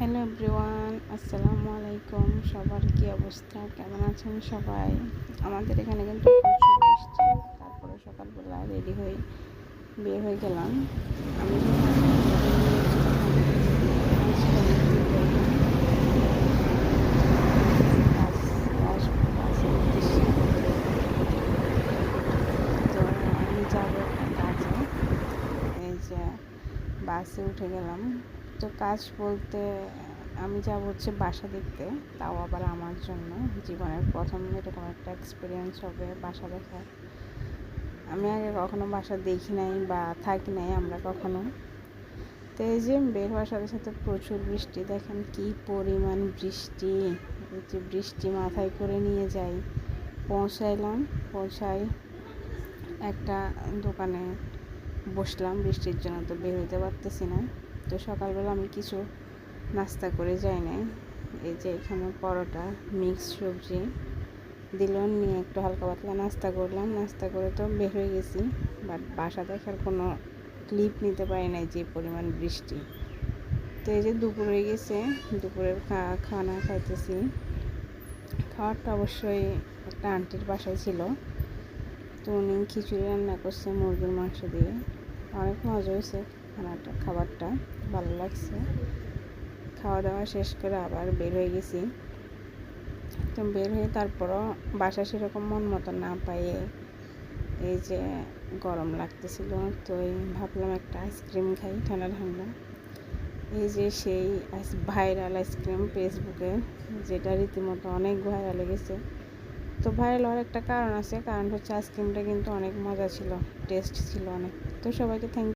Hello everyone, আসসালামু আলাইকুম। সবার কি অবস্থা? কেমন আছেন সবাই? আমাদের এখানে কিন্তু প্রচুর বৃষ্টি। তারপরে সকালবেলা রেডি হয়ে বের হয়ে গেলাম। আমি বাসে উঠে গেলাম। তো কাজ বলতে আমি যাব হচ্ছে বাসা দেখতে, তাও আবার আমার জন্য। জীবনের প্রথম এরকম একটা এক্সপিরিয়েন্স হবে বাসা দেখার। আমি আগে কখনো বাসা দেখি নাই বা থাকি নাই আমরা কখনো। তো এই যে বের হওয়ার সাথে সাথে প্রচুর বৃষ্টি, দেখেন কি পরিমাণ বৃষ্টি। যে বৃষ্টি মাথায় করে নিয়ে যাই, পৌঁছাইলাম, পৌঁছাই একটা দোকানে বসলাম, বৃষ্টির জন্য তো বের হইতে পারতেছি না। তো সকালবেলা আমি কিছু নাস্তা করে যাই নাই। এই যে এখানে পরোটা মিক্স সবজি দিল, নিয়ে একটু হালকা পাতলা নাস্তা করলাম। নাস্তা করে তো বের হয়ে গেছি বাট বাসা দেখার কোনো ক্লিপ নিতে পারি নাই যে পরিমাণ বৃষ্টি। তো এই যে দুপুর গেছে, দুপুরের খানা খাইতেছি। খাওয়ারটা অবশ্যই একটা আন্টির বাসায় ছিল। তো উনি খিচুড়ি রান্না করছে মুরগির মাংস দিয়ে। অনেক মজা হয়েছে খানাটা খাবারটা। ভালো লাগছে। খাওয়া দাওয়া শেষ করে আবার বের হয়ে গেছি। তো বের হয়ে তারপরও বাসা সেরকম মন মতো না পাইয়ে এই যে গরম লাগতেছিল। তো এই ভাবলাম একটা আইসক্রিম খাই, ঠান্ডা ঠান্ডা। এই যে সেই ভাইরাল আইসক্রিম ফেসবুকে যেটা রীতিমতো অনেক ভাইরাল গেছে। তো ভাইরাল হওয়ার একটা কারণ আছে। কারণ হচ্ছে আইসক্রিমটা কিন্তু অনেক মজা ছিল টেস্ট ছিল অনেক। তো সবাইকে থ্যাংক